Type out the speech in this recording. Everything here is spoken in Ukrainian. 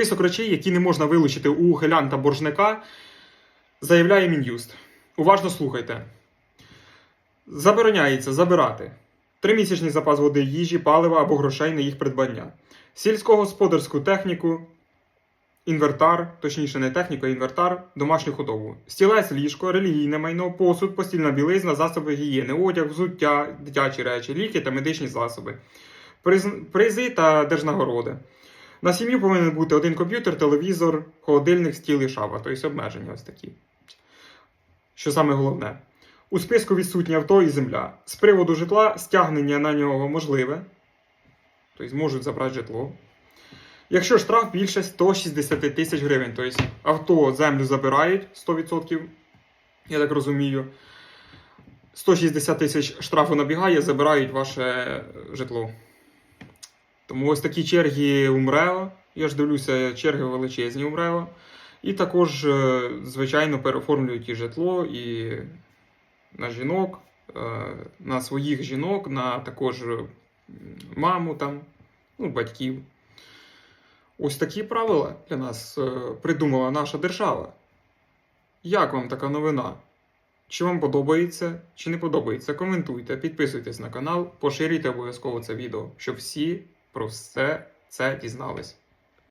Список речей, які не можна вилучити у ухилянта боржника, заявляє Мін'юст. Уважно слухайте. Забороняється забирати тримісячний запас води, їжі, палива або грошей на їх придбання, сільськогосподарську техніку, інвертар, точніше не техніку, а інвертар, домашню худобу, стілець, ліжко, релігійне майно, посуд, постільна білизна, засоби гігієни, одяг, взуття, дитячі речі, ліки та медичні засоби, приз- призи та держнагороди. На сім'ю повинен бути один комп'ютер, телевізор, холодильник, стіл і шафа, тобто обмеження ось такі. Що саме головне. У списку відсутні авто і земля. З приводу житла стягнення на нього можливе, тобто можуть забрати житло. Якщо штраф більше 160 тисяч гривень, тобто авто, землю забирають 100%, я так розумію. 160 тисяч штрафу набігає, забирають ваше житло. Тому ось такі черги у. Я ж дивлюся, черги величезні у. І також, е, звичайно, переоформлюють і житло, і на жінок, е, на своїх жінок, на також е, маму там, ну, батьків. Ось такі правила для нас придумала наша держава. Як вам така новина? Чи вам подобається, чи не подобається? Коментуйте, підписуйтесь на канал, поширюйте обов'язково це відео, щоб всі про все це дізнались.